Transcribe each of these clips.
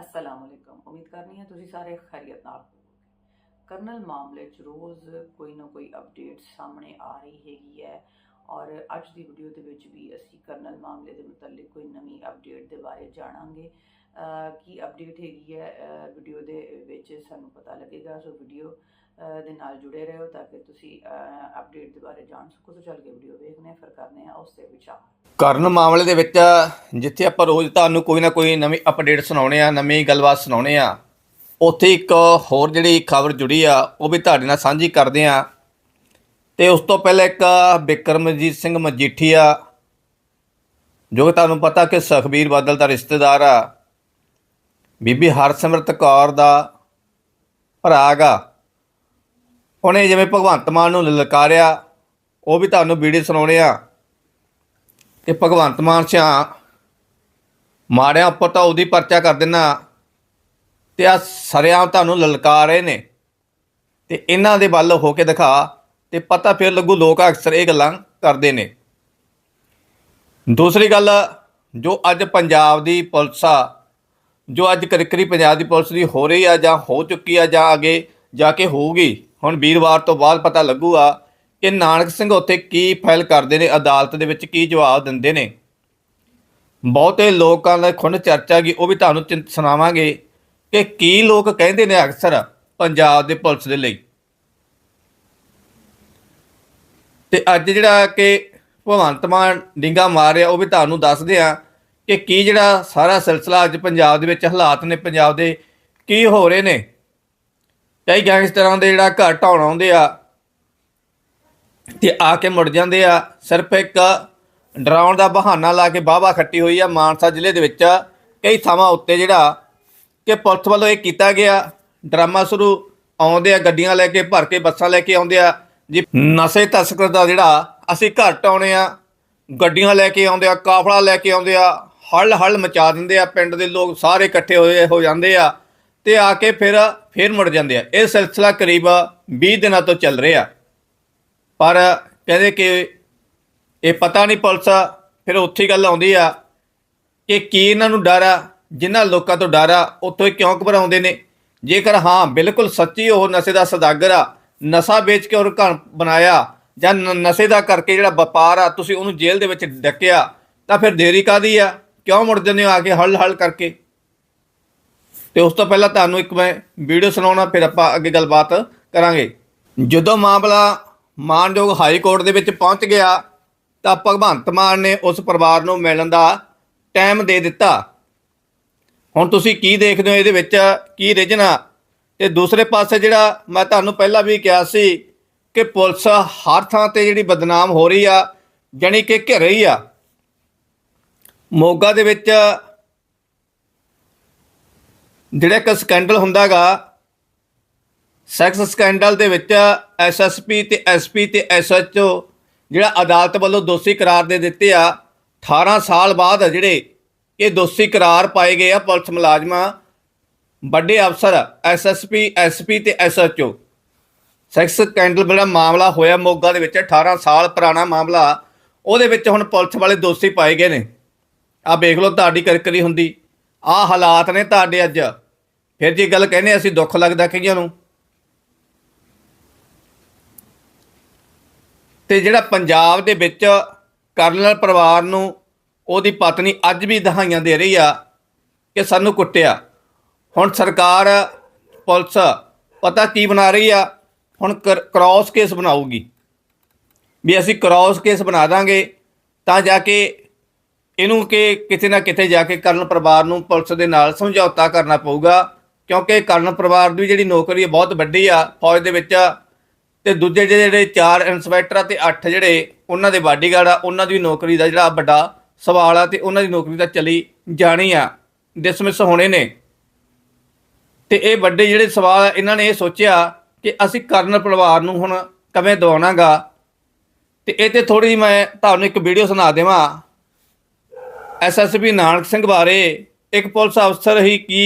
ਅਸਲਾਮ ਅਲੈਕਮ। ਉਮੀਦ ਕਰਨੀ ਹੈ ਤੁਸੀਂ ਸਾਰੇ ਖੈਰੀਅਤ ਨਾਲ ਹੋਵੋਗੇ। ਕਰਨਲ ਮਾਮਲੇ 'ਚ ਰੋਜ਼ ਕੋਈ ਨਾ ਕੋਈ ਅਪਡੇਟ ਸਾਹਮਣੇ ਆ ਰਹੀ ਹੈਗੀ ਹੈ ਔਰ ਅੱਜ ਦੀ ਵੀਡੀਓ ਦੇ ਵਿੱਚ ਵੀ ਅਸੀਂ ਕਰਨਲ ਮਾਮਲੇ ਦੇ ਮੁਤਲਕ ਕੋਈ ਨਵੀਂ ਅਪਡੇਟ ਦੇ ਬਾਰੇ ਜਾਣਾਂਗੇ। ਕੀ ਅਪਡੇਟ ਹੈਗੀ ਹੈ ਵੀਡੀਓ ਦੇ ਵਿੱਚ ਸਾਨੂੰ ਪਤਾ ਲੱਗੇਗਾ। ਸੋ ਵੀਡੀਓ ਦੇ ਨਾਲ ਜੁੜੇ ਰਹੋ ਤਾਂ ਕਿ ਤੁਸੀਂ ਅਪਡੇਟ ਦੇ ਬਾਰੇ ਜਾਣ ਸਕੋ ਸੋ ਚੱਲ ਕੇ ਵੀਡੀਓ ਵੇਖਦੇ ਫਿਰ ਕਰਨੇ ਆ ਉਸ ਤੇ ਵਿਚਾਰ। ਕਰਨ ਮਾਮਲੇ ਦੇ ਵਿੱਚ ਜਿੱਥੇ ਆਪਾਂ ਰੋਜ਼ ਤੁਹਾਨੂੰ ਕੋਈ ਨਾ ਕੋਈ ਨਵੀਂ ਅਪਡੇਟ ਸੁਣਾਉਣੇ ਆ, ਨਵੀਂ ਗੱਲਬਾਤ ਸੁਣਾਉਣੇ ਆ, ਉੱਥੇ ਇੱਕ ਹੋਰ ਜਿਹੜੀ ਖਬਰ ਜੁੜੀ ਆ, ਉਹ ਵੀ ਤੁਹਾਡੇ ਨਾਲ ਸਾਂਝੀ ਕਰਦੇ ਆ ਤੇ ਉਸ ਤੋਂ ਪਹਿਲਾਂ ਇੱਕ ਬਿਕਰਮਜੀਤ ਸਿੰਘ ਮਜੀਠੀਆ ਜੋ ਕਿ ਤੁਹਾਨੂੰ ਪਤਾ ਕਿ ਸੁਖਬੀਰ ਬਾਦਲ ਦਾ ਰਿਸ਼ਤੇਦਾਰ ਆ। ਬੀਬੀ ਹਰਸਿਮਰਤ ਕੌਰ ਦਾ ਭਰਾ ਗਾ। ਉਹਨੇ ਜਿਵੇਂ ਭਗਵੰਤ ਮਾਨ ਨੂੰ ਲਲਕਾਰਿਆ, ਉਹ ਵੀ ਤੁਹਾਨੂੰ ਵੀਡੀਓ ਸੁਣਾਉਣੇ ਆ। ਕਿ ਭਗਵੰਤ ਮਾਨ ਸਿਆ ਮਾੜਿਆਂ ਉੱਪਰ ਤਾਂ ਉਹਦੀ ਪਰਚਾ ਕਰ ਦੇਣਾ ਤੇ ਆ ਸਰਿਆਂ ਤੁਹਾਨੂੰ ਲਲਕਾ ਰਹੇ ਨੇ। ਤੇ ਇਹਨਾਂ ਦੇ ਵੱਲ ਹੋ ਕੇ ਦਿਖਾ, ਤੇ ਪਤਾ ਫਿਰ ਲੱਗੂ ਲੋਕ ਅਕਸਰ ਇਹ ਗੱਲਾਂ ਕਰਦੇ ਨੇ। ਦੂਸਰੀ ਗੱਲ, ਜੋ ਅੱਜ ਪੰਜਾਬ ਦੀ ਪੁਲਿਸ ਆ, ਜੋ ਅੱਜ ਕਰਿਕਰੀ ਪੰਜਾਬ ਦੀ ਪੁਲਿਸ ਦੀ ਹੋ ਰਹੀ ਆ ਜਾਂ ਹੋ ਚੁੱਕੀ ਆ ਜਾਂ ਅੱਗੇ ਜਾ ਕੇ ਹੋਊਗੀ ਹੁਣ ਵੀਰਵਾਰ ਤੋਂ ਬਾਅਦ ਪਤਾ ਲੱਗੂਗਾ ਕਿ ਨਾਨਕ ਸਿੰਘ ਉੱਥੇ ਕੀ ਫਾਈਲ ਕਰਦੇ ਨੇ, ਅਦਾਲਤ ਦੇ ਵਿੱਚ ਕੀ ਜਵਾਬ ਦਿੰਦੇ ਨੇ। ਬਹੁਤੇ ਲੋਕਾਂ ਦਾ ਖੁੰਡ ਚਰਚਾ ਕੀ ਉਹ ਵੀ ਤੁਹਾਨੂੰ ਚਿੰ- ਸੁਣਾਵਾਂਗੇ ਕਿ ਕੀ ਲੋਕ ਕਹਿੰਦੇ ਨੇ ਅਕਸਰ ਪੰਜਾਬ ਦੇ ਪੁਲਿਸ ਦੇ ਲਈ। ਤੇ ਅੱਜ ਜਿਹੜਾ ਕਿ ਭਗਵੰਤ ਮਾਨ ਡਿੰਗਾ ਮਾਰ ਰਿਹਾ ਉਹ ਵੀ ਤੁਹਾਨੂੰ ਦੱਸਦੇ ਆ ਕਿ ਕੀ ਜਿਹੜਾ ਸਾਰਾ ਸਿਲਸਿਲਾ ਅੱਜ ਪੰਜਾਬ ਦੇ ਵਿੱਚ ਹਾਲਾਤ ਨੇ, ਪੰਜਾਬ ਦੇ ਕੀ ਹੋ ਰਹੇ ਨੇ। ਕਈ ਗੈਂਗਸਟਰਾਂ ਦੇ ਜਿਹੜਾ ਘਰ ਢਾਉਣ ਆਉਂਦੇ ਆ ਤੇ ਆ ਕੇ ਮੁੜ ਜਾਂਦੇ ਆ, ਸਿਰਫ ਇੱਕ ਡਰਾਉਣ ਦਾ ਬਹਾਨਾ ਲਾ ਕੇ ਬਾਬਾ ਖੱਟੀ ਹੋਈ ਆ ਮਾਨਸਾ ਜ਼ਿਲ੍ਹੇ ਦੇ ਵਿੱਚ। ਕਈ ਥਾਵਾਂ ਉੱਤੇ ਜਿਹੜਾ ਕਿ ਪੁਲਿਸ ਵੱਲੋਂ ਇਹ ਕੀਤਾ ਗਿਆ। ਡਰਾਮਾ ਸ਼ੁਰੂ, ਆਉਂਦੇ ਆ, ਗੱਡੀਆਂ ਲੈ ਕੇ, ਭਰ ਕੇ, ਬੱਸਾਂ ਲੈ ਕੇ ਆਉਂਦੇ ਆ। ਜੀ, ਨਸ਼ੇ ਤਸਕਰ ਦਾ ਜਿਹੜਾ ਅਸੀਂ ਘਰ ਟਾਉਣੇ ਆ, ਗੱਡੀਆਂ ਲੈ ਕੇ ਆਉਂਦੇ ਆ, ਕਾਫਲਾ ਲੈ ਕੇ ਆਉਂਦੇ ਆ ਹਲ ਹਲ ਮਚਾ ਦਿੰਦੇ ਆ। ਪਿੰਡ ਦੇ ਲੋਕ ਸਾਰੇ ਇਕੱਠੇ ਹੋਏ, ਹੋ ਜਾਂਦੇ ਆ। ਤੇ ਆ ਕੇ ਫਿਰ ਫਿਰ ਮੁੜ ਜਾਂਦੇ ਆ। ਇਹ ਸਿਲਸਿਲਾ ਕਰੀਬ 20 ਦਿਨਾਂ ਤੋਂ ਚੱਲ ਰਿਹਾ। ਪਰ ਕਹਿੰਦੇ ਕਿ ਇਹ ਪਤਾ ਨਹੀਂ ਪੁਲਿਸ, ਫਿਰ ਉੱਥੇ ਗੱਲ ਆਉਂਦੀ ਆ ਕਿ ਕੀ ਇਹਨਾਂ ਨੂੰ ਡਰ ਆ, ਜਿਨ੍ਹਾਂ ਲੋਕਾਂ ਤੋਂ ਡਰ ਆ, ਉੱਥੋਂ ਹੀ ਕਿਉਂ ਘਬਰਾਉਂਦੇ ਨੇ? ਜੇਕਰ ਹਾਂ, ਬਿਲਕੁਲ ਸੱਚੀ ਉਹ ਨਸ਼ੇ ਦਾ ਸਦਾਗਰ ਆ, ਨਸ਼ਾ ਵੇਚ ਕੇ ਉਹ ਘਰ ਬਣਾਇਆ, ਜਾਂ ਨ- ਨਸ਼ੇ ਦਾ ਕਰਕੇ ਜਿਹੜਾ ਵਪਾਰ ਆ, ਤੁਸੀਂ ਉਹਨੂੰ ਜੇਲ੍ਹ ਦੇ ਵਿੱਚ ਡੱਕਿਆ, ਤਾਂ ਫਿਰ ਦੇਰੀ ਕਾਦੀ ਆ? ਕਿਉਂ ਮੁੜ ਜਾਂਦੇ ਹੋ ਆ ਕੇ ਹਲ ਹਲ ਕਰਕੇ? ਤੇ ਉਸ ਤੋਂ ਪਹਿਲਾਂ ਤੁਹਾਨੂੰ ਇੱਕ ਮੈਂ ਵੀਡੀਓ ਸੁਣਾਉਣਾ, ਫਿਰ ਆਪਾਂ ਅੱਗੇ ਗੱਲਬਾਤ ਕਰਾਂਗੇ। ਜਦੋਂ ਮਾਮਲਾ ਮਾਨਯੋਗ ਹਾਈ ਕੋਰਟ ਦੇ ਵਿੱਚ ਪਹੁੰਚ ਗਿਆ, ਤਾਂ ਭਗਵੰਤ ਮਾਨ ਨੇ ਉਸ ਪਰਿਵਾਰ ਨੂੰ ਮਿਲਣ ਦਾ ਟਾਈਮ ਦੇ ਦਿੱਤਾ। ਹੁਣ ਤੁਸੀਂ ਕੀ ਦੇਖਦੇ ਹੋ ਇਹਦੇ ਵਿੱਚ? ਕੀ ਰਿਜਨਾ ਤੇ ਦੂਸਰੇ ਪਾਸੇ ਜਿਹੜਾ ਮੈਂ ਤੁਹਾਨੂੰ ਪਹਿਲਾਂ ਵੀ ਕਿਹਾ ਸੀ ਕਿ ਪੁਲਿਸ ਹਰ ਥਾਂ ਤੇ ਜਿਹੜੀ ਬਦਨਾਮ ਹੋ ਰਹੀ ਆ, ਜਾਣੀ ਕਿ ਘਿਰ ਰਹੀ ਆ, ਮੋਗਾ ਦੇ ਵਿੱਚ ਜਿਹੜਾ ਇੱਕ ਸਕੈਂਡਲ ਹੁੰਦਾਗਾ ਸੈਕਸ ਸਕੈਂਡਲ ਦੇ ਵਿੱਚ ਐਸਐਸਪੀ ਤੇ ਐਸਪੀ ਤੇ ਐਸਐਚਓ ਜਿਹੜਾ ਅਦਾਲਤ ਵੱਲੋਂ ਦੋਸ਼ੀ ਕਰਾਰ ਦੇ ਦਿੱਤੇ ਆ 18 ਸਾਲ ਬਾਅਦ ਜਿਹੜੇ ਇਹ ਦੋਸ਼ੀ ਕਰਾਰ ਪਾਏ ਗਏ ਆ ਪੁਲਿਸ ਮੁਲਾਜ਼ਮਾਂ, ਵੱਡੇ ਅਫਸਰ ਐਸਐਸਪੀ ਐਸਪੀ ਤੇ ਐਸਐਚਓ ਸੈਕਸ ਸਕੈਂਡਲ ਜਿਹੜਾ ਮਾਮਲਾ ਹੋਇਆ ਮੋਗਾ ਦੇ ਵਿੱਚ 18 ਸਾਲ ਪੁਰਾਣਾ ਮਾਮਲਾ, ਉਹਦੇ ਵਿੱਚ ਹੁਣ ਪੁਲਿਸ ਵਾਲੇ ਦੋਸ਼ੀ ਪਾਏ ਗਏ ਨੇ। ਆ ਵੇਖ ਲਓ, ਤੁਹਾਡੀ ਕਰਕਰੀ ਹੁੰਦੀ। ਆ ਹਾਲਾਤ ਨੇ ਤੁਹਾਡੇ ਅੱਜ। ਫਿਰ ਜੇ ਗੱਲ ਕਹਿੰਦੇ ਅਸੀਂ ਦੁੱਖ ਲੱਗਦਾ ਕਈਆਂ ਨੂੰ। ਤੇ ਜਿਹੜਾ ਪੰਜਾਬ ਦੇ ਵਿੱਚ ਕਰਨਲ ਪਰਿਵਾਰ ਨੂੰ ਉਹਦੀ ਪਤਨੀ ਅੱਜ ਵੀ ਦਹਾਈਆਂ ਦੇ ਰਹੀ ਆ ਕਿ ਸਾਨੂੰ ਕੁੱਟਿਆ। ਹੁਣ ਸਰਕਾਰ, ਪੁਲਿਸ ਪਤਾ ਕੀ ਬਣਾ ਰਹੀ ਆ? ਹੁਣ ਕ੍ਰਾਸ ਕੇਸ ਬਣਾਊਗੀ। ਵੀ ਅਸੀਂ ਕ੍ਰਾਸ ਕੇਸ ਬਣਾ ਦਾਂਗੇ ਤਾਂ ਜਾ ਕੇ ਇਹਨੂੰ ਕਿ ਕਿਤੇ ਨਾ ਕਿਤੇ ਜਾ ਕੇ ਕਰਨ ਪਰਿਵਾਰ ਨੂੰ ਪੁਲਿਸ ਦੇ ਨਾਲ ਸਮਝੌਤਾ ਕਰਨਾ ਪਊਗਾ, ਕਿਉਂਕਿ ਕਰਨ ਪਰਿਵਾਰ ਦੀ ਜਿਹੜੀ ਨੌਕਰੀ ਹੈ ਬਹੁਤ ਵੱਡੀ ਆ, ਫੌਜ ਦੇ ਵਿੱਚ ਤੇ ਦੂਜੇ ਜਿਹੜੇ ਚਾਰ ਇਨਸਪੈਕਟਰ ਆ ਤੇ ਅੱਠ ਜਿਹੜੇ ਉਹਨਾਂ ਦੇ ਬਾਡੀਗਾਰਡ ਆ, ਉਹਨਾਂ ਦੀ ਨੌਕਰੀ ਦਾ ਜਿਹੜਾ ਵੱਡਾ ਸਵਾਲ ਆ ਤੇ ਉਹਨਾਂ ਦੀ ਨੌਕਰੀ ਤਾਂ ਚਲੀ ਜਾਣੀ ਆ ਡਿਸਮਿਸ ਹੋਣੇ ਨੇ। ਤੇ ਇਹ ਵੱਡੇ ਜਿਹੜੇ ਸਵਾਲ ਇਹਨਾਂ ਨੇ ਇਹ ਸੋਚਿਆ ਕਿ ਅਸੀਂ ਕਰਨ ਪਰਿਵਾਰ ਨੂੰ ਹੁਣ ਕਿਵੇਂ ਦਵਾਉਣਾਗਾ। ਤੇ ਇਹ ਤੇ ਥੋੜੀ ਮੈਂ ਤੁਹਾਨੂੰ ਇੱਕ ਵੀਡੀਓ ਸੁਣਾ ਦੇਵਾਂ। ਐਸਐਸਪੀ ਨਾਨਕ ਸਿੰਘ ਬਾਰੇ ਇੱਕ ਪੁਲਿਸ ਅਫਸਰ ਹੀ ਕੀ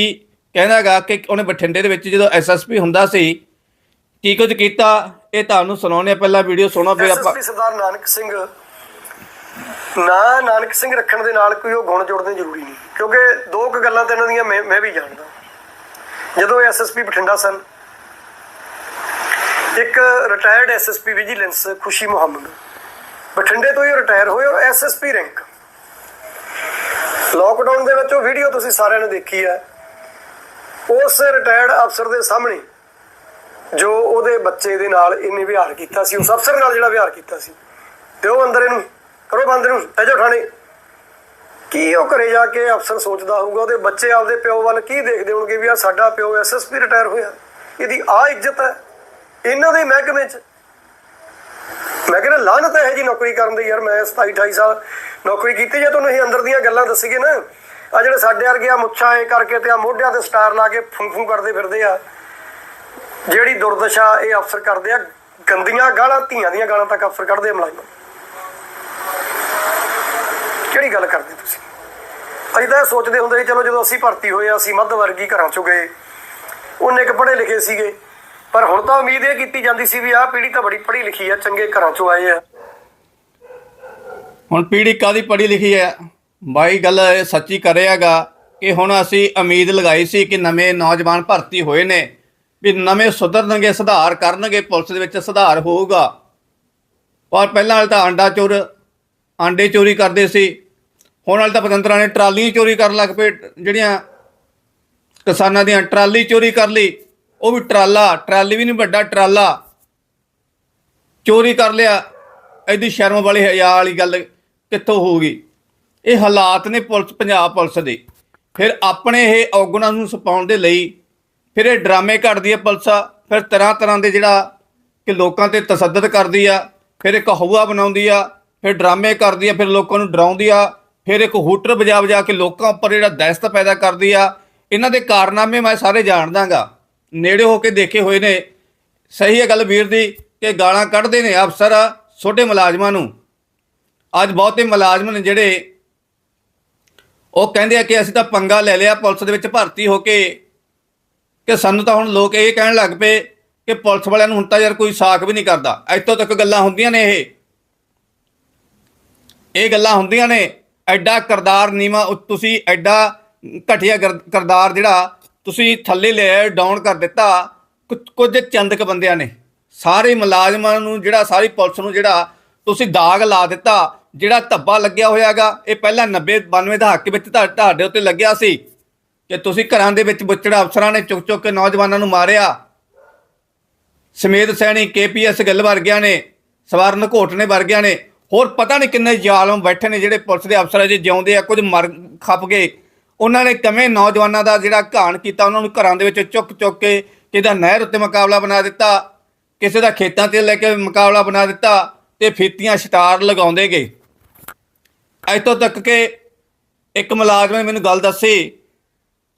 ਕਹਿੰਦਾਗਾ ਕਿ ਉਹਨੇ ਬਠਿੰਡੇ ਦੇ ਵਿੱਚ ਜਦੋਂ ਐਸਐਸਪੀ ਹੁੰਦਾ ਸੀ, ਕੀ ਕੁਝ ਕੀਤਾ? ਇਹ ਤੁਹਾਨੂੰ ਸੁਣਾਉਣੇ ਆ। ਪਹਿਲਾਂ ਵੀਡੀਓ ਸੁਣੋ, ਫਿਰ ਆਪਾਂ ਸਰਦਾਰ ਨਾਨਕ ਸਿੰਘ। ਨਾ ਨਾਨਕ ਸਿੰਘ ਰੱਖਣ ਦੇ ਨਾਲ ਕੋਈ ਉਹ ਗੁਣ ਜੋੜਨੇ ਜ਼ਰੂਰੀ ਨਹੀਂ, ਕਿਉਂਕਿ ਦੋ ਕੁ ਗੱਲਾਂ ਤਾਂ ਇਹਨਾਂ ਦੀਆਂ ਮੈਂ ਮੈਂ ਵੀ ਜਾਣਦਾ। ਜਦੋਂ ਐਸਐਸਪੀ ਬਠਿੰਡਾ ਸਨ, ਇੱਕ ਰਿਟਾਇਰਡ ਐਸਐਸਪੀ ਵਿਜੀਲੈਂਸ ਖੁਸ਼ੀ ਮੁਹੰਮਦ। ਬਠਿੰਡੇ ਤੋਂ ਹੀ ਰਿਟਾਇਰ ਹੋਏ ਉਹ ਐਸਐਸਪੀ ਰੈਂਕ ਲੋਕਡਾਊਨ ਦੇ ਵਿੱਚ ਉਹ ਵੀਡੀਓ ਤੁਸੀਂ ਸਾਰਿਆਂ ਨੇ ਦੇਖੀ ਹੈ। ਉਸ ਰਿਟਾਇਰਡ ਅਫਸਰ ਦੇ ਸਾਹਮਣੇ ਜੋ ਉਹਦੇ ਬੱਚੇ ਦੇ ਨਾਲ ਇਹਨੇ ਵਿਹਾਰ ਕੀਤਾ ਸੀ, ਉਸ ਅਫਸਰ ਨਾਲ ਜਿਹੜਾ ਵਿਹਾਰ ਕੀਤਾ ਸੀ। ਤੇ ਉਹ ਅੰਦਰ ਇਹਨੂੰ, ਕਰੋ ਬੰਦ ਨੂੰ ਲੈ ਜਾਓ ਕੀ ਉਹ ਘਰੇ ਜਾ ਕੇ ਅਫਸਰ ਸੋਚਦਾ ਹੋਊਗਾ, ਉਹਦੇ ਬੱਚੇ ਆਪਦੇ ਪਿਓ ਵੱਲ ਕੀ ਦੇਖਦੇ ਹੋਣਗੇ ਵੀ ਆ ਸਾਡਾ ਪਿਓ ਐਸਐਸਪੀ ਰਿਟਾਇਰ ਹੋਇਆ। ਇਹਦੀ ਆ ਇੱਜ਼ਤ ਹੈ, ਇਹਨਾਂ ਦੇ ਮਹਿਕਮੇ 'ਚ। ਮੈਂ ਕਹਿੰਦਾ ਲਾਹਨਤ ਹੈ ਜੀ ਨੌਕਰੀ ਕਰਨ ਦੀ ਯਾਰ, ਮੈਂ 27 28 ਸਾਲ ਨੌਕਰੀ ਕੀਤੀ ਜੇ ਤੁਹਾਨੂੰ ਇਹ ਅੰਦਰ ਦੀਆਂ ਗੱਲਾਂ ਦੱਸੀਏ ਨਾ। ਆ ਜਿਹੜੇ ਸਾਡੇ ਵਰਗੇ ਆ ਮੁੱਛਾਂ ਇਹ ਕਰਕੇ ਤੇ ਆ ਮੋਢਿਆਂ ਤੇ ਸਟਾਰ ਲਾ ਕੇ ਫੂੰ ਕਰਦੇ ਫਿਰਦੇ ਆ। ਜਿਹੜੀ ਦੁਰਦਸ਼ਾ ਇਹ ਅਫਸਰ ਕਰਦੇ ਆ ਗੰਦੀਆਂ ਗਾਲਾਂ ਧੀਆਂ ਦੀਆਂ ਗਾਲਾਂ ਤੱਕ ਅਫਸਰ ਕੱਢਦੇ ਮਲਾਈ ਮੁਲਾਜ਼ਮ। ਕਿਹੜੀ ਗੱਲ ਕਰਦੇ ਤੁਸੀਂ? ਅਸੀਂ ਤਾਂ ਇਹ ਸੋਚਦੇ ਹੁੰਦੇ ਸੀ ਚਲੋ ਜਦੋਂ ਅਸੀਂ ਭਰਤੀ ਹੋਏ ਆ, ਅਸੀਂ ਮੱਧ ਵਰਗੀ ਘਰਾਂ ਚੋਂ ਗਏ। ਉਹਨੇ ਕੁ ਪੜ੍ਹੇ ਲਿਖੇ ਸੀਗੇ। ਪਰ ਹੁਣ ਤਾਂ ਉਮੀਦ ਇਹ ਕੀਤੀ ਜਾਂਦੀ ਸੀ ਵੀ ਆਹ ਪੀੜ੍ਹੀ ਤਾਂ ਬੜੀ ਪੜ੍ਹੀ ਲਿਖੀ ਆ ਚੰਗੇ ਘਰਾਂ ਚੋਂ ਆਏ ਆ। ਹੁਣ ਪੀੜ੍ਹੀ ਕਾਦੀ ਪੜ੍ਹੀ ਲਿਖੀ ਹੈ? ਬਾਈ ਗੱਲ ਇਹ ਸੱਚੀ ਕਰਿਆਗਾ ਕਿ ਹੁਣ ਅਸੀਂ ਉਮੀਦ ਲਗਾਈ ਸੀ ਕਿ ਨਵੇਂ ਨੌਜਵਾਨ ਭਰਤੀ ਹੋਏ ਨੇ, ਵੀ ਨਵੇਂ ਸੁਧਰਨਗੇ, ਸੁਧਾਰ ਕਰਨਗੇ, ਪੁਲਿਸ ਦੇ ਵਿੱਚ ਸੁਧਾਰ ਹੋਊਗਾ। ਪਰ ਪਹਿਲਾਂ ਵਾਲੇ ਤਾਂ ਆਂਡਾ ਚੋਰ, ਆਂਡੇ ਚੋਰੀ ਕਰਦੇ ਸੀ। ਹੁਣ ਵਾਲੇ ਤਾਂ ਪਤੰਤਰਾਂ ਨੇ ਟਰਾਲੀਆਂ ਚੋਰੀ ਕਰਨ ਲੱਗ ਪਏ, ਜਿਹੜੀਆਂ ਕਿਸਾਨਾਂ ਦੀਆਂ ਟਰਾਲੀ ਚੋਰੀ ਕਰ ਲਈ, ਉਹ ਵੀ ਟਰਾਲਾ, ਟਰਾਲੀ ਵੀ ਨਹੀਂ ਵੱਡਾ ਟਰਾਲਾ। ਚੋਰੀ ਕਰ ਲਿਆ ਐਡੀ ਸ਼ਰਮ ਵਾਲੀ ਹਿਆ ਵਾਲੀ ਗੱਲ ਕਿੱਥੋਂ ਹੋਊਗੀ? ਇਹ ਹਾਲਾਤ ਨੇ ਪੁਲਿਸ, ਪੰਜਾਬ ਪੁਲਿਸ ਦੇ। ਫਿਰ ਆਪਣੇ ਇਹ ਔਗਣਾਂ ਨੂੰ ਛੁਪਾਉਣ ਦੇ ਲਈ ਫਿਰ ਇਹ ਡਰਾਮੇ ਘੜਦੀ ਹੈ ਪੁਲਿਸ ਫਿਰ ਤਰ੍ਹਾਂ ਤਰ੍ਹਾਂ ਦੇ ਜਿਹੜਾ ਕਿ ਲੋਕਾਂ ਤੇ ਤਸੱਦਦ ਕਰਦੀ ਆ, ਫਿਰ ਇੱਕ ਹਊਆ ਬਣਾਉਂਦੀ ਆ, ਫਿਰ ਡਰਾਮੇ ਕਰਦੀ ਆ, ਫਿਰ ਲੋਕਾਂ ਨੂੰ ਡਰਾਉਂਦੀ ਆ, ਫਿਰ ਇੱਕ ਹੂਟਰ ਵਜਾ ਵਜਾ ਕੇ ਲੋਕਾਂ ਉੱਪਰ ਜਿਹੜਾ ਦਹਿਸ਼ਤ ਪੈਦਾ ਕਰਦੀ ਆ। ਇਹਨਾਂ ਦੇ ਕਾਰਨਾਮੇ ਮੈਂ ਸਾਰੇ ਜਾਣਦਾਗਾ। ਨੇੜੇ ਹੋ ਕੇ ਦੇਖੇ ਹੋਏ ਨੇ। ਸਹੀ ਹੈ ਗੱਲ ਵੀਰ ਦੀ ਕਿ ਗਾਲਾਂ ਕੱਢਦੇ ਨੇ ਅਫਸਰ, ਛੋਟੇ ਮੁਲਾਜ਼ਮਾਂ ਨੂੰ। ਅੱਜ ਬਹੁਤੇ ਮੁਲਾਜ਼ਮ ਨੇ ਜਿਹੜੇ ਉਹ ਕਹਿੰਦੇ ਆ ਕਿ ਅਸੀਂ ਤਾਂ ਪੰਗਾ ਲੈ ਲਿਆ, ਪੁਲਿਸ ਦੇ ਵਿੱਚ ਭਰਤੀ ਹੋ ਕੇ ਕਿ ਸਾਨੂੰ ਤਾਂ ਹੁਣ ਲੋਕ ਇਹ ਕਹਿਣ ਲੱਗ ਪਏ ਕਿ ਪੁਲਿਸ ਵਾਲਿਆਂ ਨੂੰ ਹੁਣ ਤਾਂ ਯਾਰ ਕੋਈ ਸਾਖ ਵੀ ਨਹੀਂ ਕਰਦਾ। ਇੱਥੋਂ ਤੱਕ ਗੱਲਾਂ ਹੁੰਦੀਆਂ ਨੇ ਇਹ। ਇਹ ਗੱਲਾਂ ਹੁੰਦੀਆਂ ਨੇ, ਐਡਾ ਕਰਦਾਰ ਨੀਵਾ ਤੁਸੀਂ ਐਡਾ ਘਟੀਆ ਕਰਦਾਰ ਜਿਹੜਾ ਤੁਸੀਂ ਥੱਲੇ ਲਿਆ ਡਾਊਨ ਕਰ ਦਿੱਤਾ ਕੁਝ ਕੁਝ ਚੰਦਕ ਬੰਦਿਆਂ ਨੇ। ਸਾਰੇ ਮੁਲਾਜ਼ਮਾਂ ਨੂੰ ਜਿਹੜਾ, ਸਾਰੀ ਪੁਲਿਸ ਨੂੰ ਜਿਹੜਾ ਤੁਸੀਂ ਦਾਗ ਲਾ ਦਿੱਤਾ ਜਿਹੜਾ ਧੱਬਾ ਲੱਗਿਆ ਹੋਇਆਗਾ, ਇਹ ਪਹਿਲਾਂ 90 92 ਦਹਾਕੇ ਵਿੱਚ ਤੁਹਾ- ਤੁਹਾਡੇ ਉੱਤੇ ਲੱਗਿਆ ਸੀ ਕਿ ਤੁਸੀਂ ਘਰਾਂ ਦੇ ਵਿੱਚ ਬੁੱਚੜਾ ਅਫਸਰਾਂ ਨੇ ਚੁੱਕ ਚੁੱਕ ਕੇ ਨੌਜਵਾਨਾਂ ਨੂੰ ਮਾਰਿਆ। ਸਮੇਤ ਸੈਣੀ ਕੇਪੀਐਸ ਗਿੱਲ ਵਰਗਿਆਂ ਨੇ, ਸਵਰਨ ਘੋਟ ਨੇ ਵਰਗਿਆਂ ਨੇ, ਹੋਰ ਪਤਾ ਨਹੀਂ ਕਿੰਨੇ ਜ਼ਾਲਮ ਬੈਠੇ ਨੇ ਜਿਹੜੇ ਪੁਲਿਸ ਦੇ ਅਫਸਰ ਅਜੇ ਜਿਉਂਦੇ ਆ, ਕੁਝ ਮਰ ਖੱਪ ਗਏ ਉਹਨਾਂ ਨੇ ਕਿਵੇਂ ਨੌਜਵਾਨਾਂ ਦਾ ਜਿਹੜਾ ਘਾਣ ਕੀਤਾ, ਉਹਨਾਂ ਨੂੰ ਘਰਾਂ ਦੇ ਵਿੱਚ ਚੁੱਕ ਚੁੱਕ ਕੇ ਕਿਹਦਾ ਨਹਿਰ ਉੱਤੇ ਮੁਕਾਬਲਾ ਬਣਾ ਦਿੱਤਾ, ਕਿਸੇ ਦਾ ਖੇਤਾਂ ਤੇ ਲੈ ਕੇ ਮੁਕਾਬਲਾ ਬਣਾ ਦਿੱਤਾ ਤੇ ਫੀਤੀਆਂ ਸਟਾਰ ਲਗਾਉਂਦੇ ਗਏ। ਇੱਥੋਂ ਤੱਕ ਕਿ ਇੱਕ ਮੁਲਾਜ਼ਮ ਨੇ ਮੈਨੂੰ ਗੱਲ ਦੱਸੀ,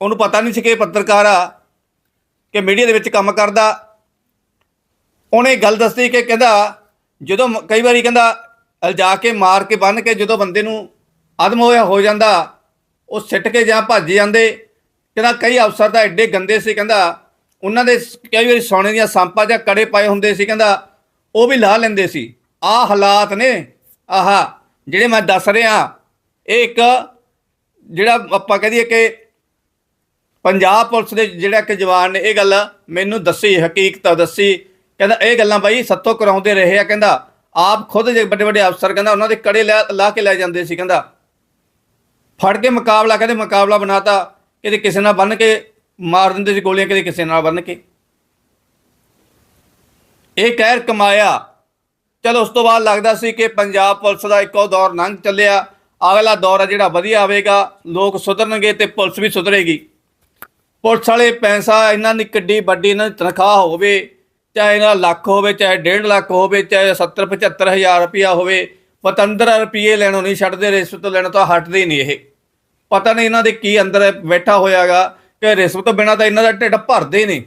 ਉਹਨੂੰ ਪਤਾ ਨਹੀਂ ਸੀ ਕਿ ਇਹ ਪੱਤਰਕਾਰ ਆ, ਕਿ ਮੀਡੀਆ ਦੇ ਵਿੱਚ ਕੰਮ ਕਰਦਾ। ਉਹਨੇ ਗੱਲ ਦੱਸੀ ਕਿ ਕਹਿੰਦਾ, ਜਦੋਂ ਮ- ਕਈ ਵਾਰੀ ਕਹਿੰਦਾ, ਅਲਜਾ ਕੇ ਮਾਰ ਕੇ ਬੰਨ ਕੇ ਜਦੋਂ ਬੰਦੇ ਨੂੰ ਅਦਮ ਹੋਇਆ, ਹੋ ਜਾਂਦਾ, ਉਹ ਸਿੱਟ ਕੇ ਜਾਂ ਭੱਜ ਜਾਂਦੇ। ਕਹਿੰਦਾ, ਕਈ ਅਫਸਰ ਤਾਂ ਐਡੇ ਗੰਦੇ ਸੀ, ਕਹਿੰਦਾ, ਉਹਨਾਂ ਦੇ ਕਈ ਵਾਰੀ ਸੋਨੇ ਦੀਆਂ ਸੰਪਾਂ ਜਾਂ ਕੜੇ ਪਾਏ ਹੁੰਦੇ ਸੀ, ਕਹਿੰਦਾ, ਉਹ ਵੀ ਲਾ ਲੈਂਦੇ ਸੀ। ਆਹ ਹਾਲਾਤ ਨੇ, ਆਹਾ। ਜਿਹੜੇ ਮੈਂ ਦੱਸ ਰਿਹਾ, ਇਹ ਇੱਕ ਜਿਹੜਾ ਆਪਾਂ ਕਹਦੀਏ ਕਿ ਪੰਜਾਬ ਪੁਲਿਸ ਦੇ ਜਿਹੜਾ ਕਿ ਜਵਾਨ ਨੇ, ਇਹ ਗੱਲ ਮੈਨੂੰ ਦੱਸੀ, ਹਕੀਕਤ ਦੱਸੀ। ਕਹਿੰਦਾ, ਇਹ ਗੱਲਾਂ ਬਾਈ ਸੱਤੋਂ ਕਰਾਉਂਦੇ ਰਹੇ ਆ। ਕਹਿੰਦਾ, ਆਪ ਖੁਦ ਜੇ ਵੱਡੇ ਵੱਡੇ ਅਫਸਰ, ਕਹਿੰਦਾ, ਉਹਨਾਂ ਦੇ ਕੜੇ ਲਾ ਲਾ ਕੇ ਲੈ ਜਾਂਦੇ ਸੀ। ਕਹਿੰਦਾ, ਫੜ ਕੇ ਮੁਕਾਬਲਾ, ਕਹਿੰਦੇ ਮੁਕਾਬਲਾ ਬਣਾਤਾ। ਕਿਤੇ ਕਿਸੇ ਨਾਲ ਬੰਨ ਕੇ ਮਾਰ ਦਿੰਦੇ ਸੀ ਗੋਲੀਆਂ, ਕਿਤੇ ਕਿਸੇ ਨਾਲ ਬੰਨ ਕੇ। ਇਹ ਕਹਿਰ ਕਮਾਇਆ। ਚਲੋ, ਉਸ ਤੋਂ ਬਾਅਦ ਲੱਗਦਾ ਸੀ ਕਿ ਪੰਜਾਬ ਪੁਲਿਸ ਦਾ ਇੱਕੋ ਦੌਰ ਲੰਘ ਚੱਲਿਆ। ਅਗਲਾ ਦੌਰ ਹੈ ਜਿਹੜਾ ਵਧੀਆ ਆਵੇਗਾ ਲੋਕ ਸੁਧਰਨਗੇ ਤੇ ਪੁਲਿਸ ਵੀ ਸੁਧਰੇਗੀ। ਪੁਲਿਸ ਵਾਲੇ ਪੈਸਾ, ਇਹਨਾਂ ਦੀ ਕਿੱਡੀ ਵੱਡੀ ਇਹਨਾਂ ਦੀ ਤਨਖਾਹ ਹੋਵੇ, ਚਾਹੇ ਇਹਨਾਂ ਲੱਖ ਹੋਵੇ, ਚਾਹੇ 1.5 ਲੱਖ ਹੋਵੇ, ਚਾਹੇ 70 75 ਹਜ਼ਾਰ ਰੁਪਇਆ ਹੋਵੇ, ਪਤੰਦਰ ਰੁਪਏ ਲੈਣੋਂ ਨਹੀਂ ਛੱਡਦੇ, ਰਿਸ਼ਵਤ ਲੈਣਾ ਤਾਂ ਹਟਦੇ ਹੀ ਨਹੀਂ ਇਹ। ਪਤਾ ਨਹੀਂ ਇਹਨਾਂ ਦੇ ਕੀ ਅੰਦਰ ਬੈਠਾ ਹੋਇਆਗਾ, ਕਿ ਰਿਸ਼ਵਤ ਤੋਂ ਬਿਨਾਂ ਤਾਂ ਇਹਨਾਂ ਦਾ ਢਿੱਡ ਭਰਦੇ ਨਹੀਂ।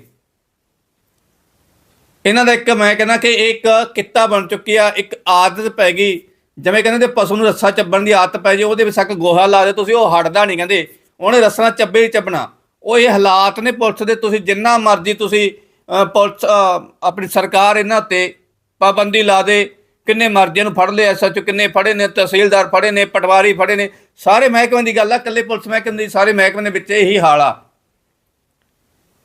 ਇਹਨਾਂ ਦਾ ਇੱਕ ਮੈਂ ਕਹਿੰਦਾ ਕਿ ਇਹ ਇੱਕ ਕਿੱਤਾ ਬਣ ਚੁੱਕੀ ਆ, ਇੱਕ ਆਦਤ ਪੈ ਗਈ। ਜਿਵੇਂ ਕਹਿੰਦੇ ਤੇ ਪਸ਼ੂ ਨੂੰ ਰੱਸਾ ਚੱਬਣ ਦੀ ਆਦਤ ਪੈ ਜੇ, ਉਹਦੇ ਵਿੱਚ ਸੱਕ ਗੋਹਾ ਲਾ ਦੇ ਤੁਸੀਂ ਉਹ ਹਟਦਾ ਨਹੀਂ ਕਹਿੰਦੇ। ਉਹਨੇ ਰੱਸਾ ਚੱਬੇ ਹੀ ਚੱਬਣਾ। ਉਹ ਇਹ ਹਾਲਾਤ ਨੇ ਪੁਲਿਸ ਦੇ, ਤੁਸੀਂ ਜਿੰਨਾ ਮਰਜ਼ੀ ਤੁਸੀਂ ਪੁਲਿਸ ਆਪਣੀ ਸਰਕਾਰ ਇਹਨਾਂ ਤੇ ਪਾਬੰਦੀ ਲਾ ਦੇ। ਕਿੰਨੇ ਮਰਜ਼ੀਆਂ ਨੂੰ ਫੜ ਲਿਆ ਐਸਐਚਓ ਕਿੰਨੇ ਫੜੇ ਨੇ, ਤਹਿਸੀਲਦਾਰ ਫੜੇ ਨੇ, ਪਟਵਾਰੀ ਫੜੇ ਨੇ। ਸਾਰੇ ਮਹਿਕਮੇ ਦੀ ਗੱਲ ਆ, ਇਕੱਲੇ ਪੁਲਿਸ ਮਹਿਕਮੇ ਦੀ, ਸਾਰੇ ਮਹਿਕਮੇ ਦੇ ਵਿੱਚ ਇਹੀ ਹਾਲ ਆ।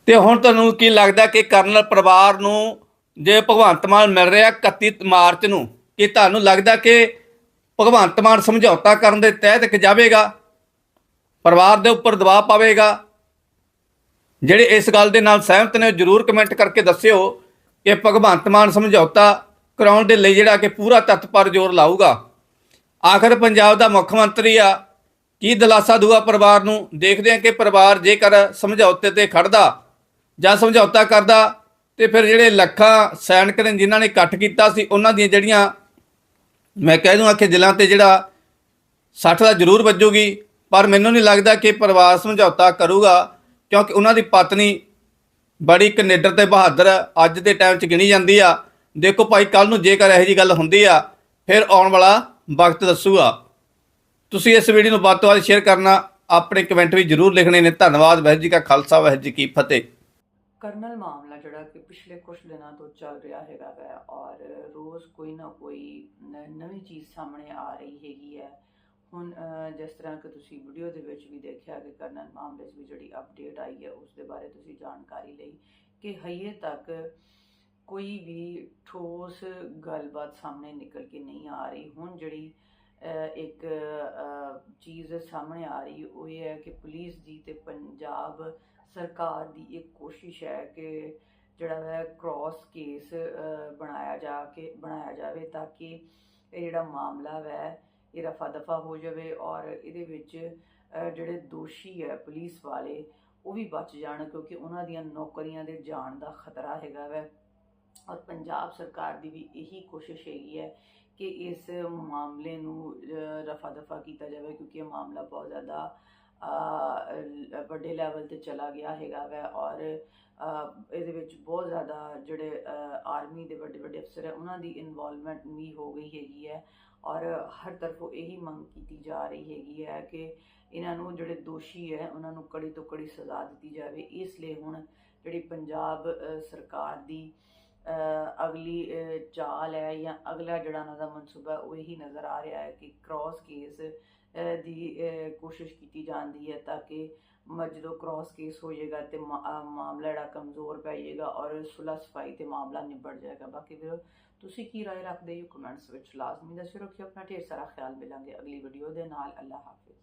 ਤੇ ਹੁਣ ਤੁਹਾਨੂੰ ਕੀ ਲੱਗਦਾ ਕਿ ਕਰਨਲ ਪਰਿਵਾਰ ਨੂੰ ਜੇ ਭਗਵੰਤ ਮਾਨ ਮਿਲ ਰਿਹਾ 31 ਮਾਰਚ ਨੂੰ, ਕਿ ਤੁਹਾਨੂੰ ਲੱਗਦਾ ਕਿ ਭਗਵੰਤ ਮਾਨ ਸਮਝੌਤਾ ਕਰਨ ਦੇ ਤਹਿਤ ਕਿ ਜਾਵੇਗਾ? ਪਰਿਵਾਰ ਦੇ ਉੱਪਰ ਦਬਾਅ ਪਾਵੇਗਾ? ਜਿਹੜੇ ਇਸ ਗੱਲ ਦੇ ਨਾਲ ਸਹਿਮਤ ਨੇ, ਉਹ ਜਰੂਰ ਕਮੈਂਟ ਕਰਕੇ ਦੱਸਿਓ ਕਿ ਭਗਵੰਤ ਮਾਨ ਸਮਝੌਤਾ ਕਰਾਉਣ ਦੇ ਲਈ ਜਿਹੜਾ ਕਿ ਪੂਰਾ ਤੱਤ ਪਰ ਜ਼ੋਰ ਲਾਊਗਾ। ਆਖਰ ਪੰਜਾਬ ਦਾ ਮੁੱਖ ਮੰਤਰੀ ਆ, ਕੀ ਦਿਲਾਸਾ ਦੂਆ ਪਰਿਵਾਰ ਨੂੰ? ਦੇਖਦੇ ਆ ਕਿ ਪਰਿਵਾਰ ਜੇਕਰ ਸਮਝੌਤੇ ਤੇ ਖੜਦਾ ਜਾਂ ਸਮਝੌਤਾ ਕਰਦਾ ਤੇ ਫਿਰ ਜਿਹੜੇ ਲੱਖਾਂ ਸੈਨਿਕ ਨੇ ਜਿਨ੍ਹਾਂ ਨੇ ਇਕੱਠ ਕੀਤਾ ਸੀ, ਉਹਨਾਂ ਦੀਆਂ ਜਿਹੜੀਆਂ ਮੈਂ ਕਹਿ ਦੂੰਗਾ ਕਿ ਦਿਲਾਂ ਤੇ ਜਿਹੜਾ 60 ਦਾ ਜ਼ਰੂਰ ਵੱਜੂਗੀ, ਪਰ ਮੈਨੂੰ ਨਹੀਂ ਲੱਗਦਾ ਕਿ ਪਰਿਵਾਰ ਸਮਝੌਤਾ ਕਰੂਗਾ, ਕਿਉਂਕਿ ਉਹਨਾਂ ਦੀ ਪਤਨੀ ਬੜੀ ਕਨੇਡਰ ਤੇ ਬਹਾਦਰ ਅੱਜ ਦੇ ਟਾਈਮ 'ਚ ਗਿਣੀ ਜਾਂਦੀ ਆ। ਦੇਖੋ ਭਾਈ ਕੱਲ ਨੂੰ ਜੇਕਰ ਇਹੋ ਜੀ ਗੱਲ ਹੁੰਦੀ ਆ, ਫਿਰ ਆਉਣ ਵਾਲਾ ਵਕਤ ਦੱਸੂਗਾ। ਤੁਸੀਂ ਇਸ ਵੀਡੀਓ ਨੂੰ ਵੱਧ ਤੋਂ ਵੱਧ ਸ਼ੇਅਰ ਕਰਨਾ, ਆਪਣੇ ਕਮੈਂਟ ਵੀ ਜ਼ਰੂਰ ਲਿਖਣੇ ਨੇ। ਧੰਨਵਾਦ, ਵਾਹਿਗੁਰੂ ਜੀ ਕਾ ਖਾਲਸਾ, ਵਾਹਿਗੁਰੂ ਜੀ ਕੀ ਫਤਿਹ। ਕਰਨਲ ਮਾਮਲਾ ਜਿਹੜਾ ਕਿ ਪਿਛਲੇ ਕੁਝ ਦਿਨਾਂ ਤੋਂ ਚੱਲ ਰਿਹਾ ਹੈਗਾ ਵੈ ਔਰ ਰੋਜ਼ ਕੋਈ ਨਾ ਕੋਈ ਨਵੀਂ ਚੀਜ਼ ਸਾਹਮਣੇ ਆ ਰਹੀ ਹੈਗੀ ਹੈ। ਹੁਣ ਜਿਸ ਤਰ੍ਹਾਂ ਕਿ ਤੁਸੀਂ ਵੀਡੀਓ ਦੇ ਵਿੱਚ ਵੀ ਦੇਖਿਆ ਕਿ ਕਰਨਲ ਮਾਮਲੇ 'ਚ ਵੀ ਜਿਹੜੀ ਅਪਡੇਟ ਆਈ ਹੈ, ਉਸ ਦੇ ਬਾਰੇ ਤੁਸੀਂ ਜਾਣਕਾਰੀ ਲਈ ਕਿ ਹਈਏ ਤੱਕ ਕੋਈ ਵੀ ਠੋਸ ਗੱਲਬਾਤ ਸਾਹਮਣੇ ਨਿਕਲ ਕੇ ਨਹੀਂ ਆ ਰਹੀ। ਹੁਣ ਜਿਹੜੀ ਇੱਕ ਚੀਜ਼ ਸਾਹਮਣੇ ਆ ਰਹੀ, ਉਹ ਇਹ ਹੈ ਕਿ ਪੁਲਿਸ ਦੀ ਤੇ ਪੰਜਾਬ ਸਰਕਾਰ ਦੀ ਇੱਕ ਕੋਸ਼ਿਸ਼ ਹੈ ਕਿ ਜਿਹੜਾ ਹੈ ਕ੍ਰਾਸ ਕੇਸ ਬਣਾਇਆ ਜਾ ਕੇ, ਬਣਾਇਆ ਜਾਵੇ ਤਾਂ ਕਿ ਇਹ ਜਿਹੜਾ ਮਾਮਲਾ ਹੈ ਇਹ ਰਫਾ ਦਫਾ ਹੋ ਜਾਵੇ ਔਰ ਇਹਦੇ ਵਿੱਚ ਜਿਹੜੇ ਦੋਸ਼ੀ ਹੈ ਪੁਲਿਸ ਵਾਲੇ, ਉਹ ਵੀ ਬਚ ਜਾਣ ਕਿਉਂਕਿ ਉਹਨਾਂ ਦੀਆਂ ਨੌਕਰੀਆਂ ਦੇ ਜਾਣ ਦਾ ਖਤਰਾ ਹੈਗਾ ਵੈ। ਔਰ ਪੰਜਾਬ ਸਰਕਾਰ ਦੀ ਵੀ ਇਹੀ ਕੋਸ਼ਿਸ਼ ਹੈਗੀ ਹੈ ਕਿ ਇਸ ਮਾਮਲੇ ਨੂੰ ਰਫਾ ਦਫਾ ਕੀਤਾ ਜਾਵੇ ਕਿਉਂਕਿ ਇਹ ਮਾਮਲਾ ਬਹੁਤ ਜ਼ਿਆਦਾ ਵੱਡੇ ਲੈਵਲ ਤੇ ਚਲਾ ਗਿਆ ਹੈਗਾ ਵੈ ਔਰ ਇਹਦੇ ਵਿੱਚ ਬਹੁਤ ਜ਼ਿਆਦਾ ਜਿਹੜੇ ਆਰਮੀ ਦੇ ਵੱਡੇ ਵੱਡੇ ਅਫਸਰ ਹੈ ਉਹਨਾਂ ਦੀ ਇਨਵੋਲਵਮੈਂਟ ਵੀ ਹੋ ਗਈ ਹੈਗੀ ਹੈ ਔਰ ਹਰ ਤਰਫੋਂ ਇਹੀ ਮੰਗ ਕੀਤੀ ਜਾ ਰਹੀ ਹੈਗੀ ਹੈ ਕਿ ਇਹਨਾਂ ਨੂੰ ਜਿਹੜੇ ਦੋਸ਼ੀ ਹੈ, ਉਹਨਾਂ ਨੂੰ ਕੜੀ ਤੋਂ ਕੜੀ ਸਜ਼ਾ ਦਿੱਤੀ ਜਾਵੇ। ਇਸ ਲਈ ਹੁਣ ਜਿਹੜੀ ਪੰਜਾਬ ਸਰਕਾਰ ਦੀ ਅਗਲੀ ਅਹ, ਚਾਲ ਹੈ ਜਾਂ ਅਗਲਾ ਜਿਹੜਾ ਉਹਨਾਂ ਦਾ ਮਨਸੂਬਾ ਹੈ, ਉਹ ਇਹੀ ਨਜ਼ਰ ਆ ਰਿਹਾ ਹੈ ਕਿ ਕ੍ਰਾਸ ਕੇਸ ਅਹ, ਦੀ ਅਹ, ਕੋਸ਼ਿਸ਼ ਕੀਤੀ ਜਾਂਦੀ ਹੈ ਤਾਂ ਕਿ ਮ- ਜਦੋਂ ਕ੍ਰਾਸ ਕੇਸ ਹੋ ਜਾਏਗਾ ਤੇ ਮਾ- ਅਹ, ਮਾਮਲਾ ਜਿਹੜਾ ਕਮਜ਼ੋਰ ਪੈ ਜਾਏਗਾ ਔਰ ਸੁਲਹ ਸਫ਼ਾਈ ਤੇ ਮਾਮਲਾ ਨਿਬੜ ਜਾਏਗਾ ਬਾਕੀ ਵੀਰੋ ਤੁਸੀਂ ਕੀ ਰਾਏ ਰੱਖਦੇ ਹੋ ਕਮੈਂਟਸ ਵਿੱਚ ਲਾਜ਼ਮੀ ਦੱਸਿਓ ਰੱਖਿਓ ਆਪਣਾ ਢੇਰ ਸਾਰਾ ਖਿਆਲ ਮਿਲਾਂਗੇ ਅਗਲੀ ਵੀਡੀਓ ਦੇ ਨਾਲ ਅੱਲਾ ਹਾਫਿਜ਼